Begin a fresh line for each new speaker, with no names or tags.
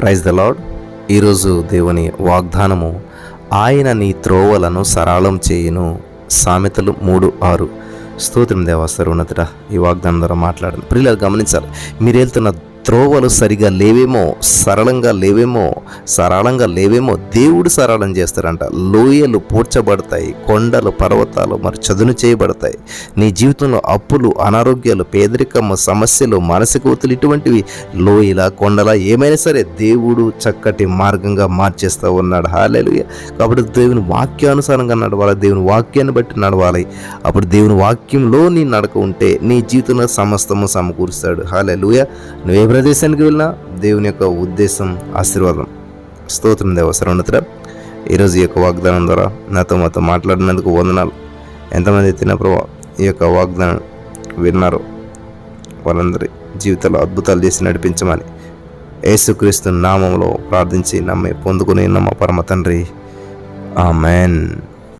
Praise the lord ఈరోజు దేవుని వాగ్దానము ఆయన నీ త్రోవలను సరళం చేయును. సామెతలు మూడు ఆరు. స్తోత్రం దేవాస్తారు ఉన్నతట ఈ వాగ్దానం ద్వారా మాట్లాడను ప్రియులు గమనించాలి. మీరు వెళ్తున్న త్రోవలు సరిగా లేవేమో సరళంగా లేవేమో సరళంగా లేవేమో దేవుడు సరళం చేస్తారంట లోయలు పూడ్చబడతాయి కొండలు పర్వతాలు మరి చదును చేయబడతాయి. నీ జీవితంలో అప్పులు అనారోగ్యాలు పేదరికము సమస్యలు మానసిక ఒత్తిడి ఇటువంటివి లోయల కొండల ఏమైనా సరే దేవుడు చక్కటి మార్గంగా మార్చేస్తూ ఉన్నాడు. హాలేలు కాబట్టి దేవుని వాక్యానుసారంగా నడవాలి దేవుని వాక్యాన్ని బట్టి నడవాలి. అప్పుడు దేవుని వాక్యంలో నీ నడక ఉంటే నీ జీవితంలో సమస్తము సమకూరుస్తాడు. హాలేలుయ నువ్వు ఏ ప్రదేశానికి వెళ్ళినా దేవుని యొక్క ఉద్దేశం ఆశీర్వాదం. స్తోత్రం దేవ సర్వోన్నతుడ. ఈరోజు ఈ యొక్క వాగ్దానం ద్వారా నాతో మాతో మాట్లాడినందుకు వందనాలు. ఎంతమంది తిన ప్రభావ ఈ యొక్క వాగ్దానం విన్నారు వాళ్ళందరి జీవితాల్లో అద్భుతాలు చేసి నడిపించమని యేసుక్రీస్తు నామంలో ప్రార్థించి నమ్మి పొందుకుని నమ్మ పరమ తండ్రి. ఆమెన్.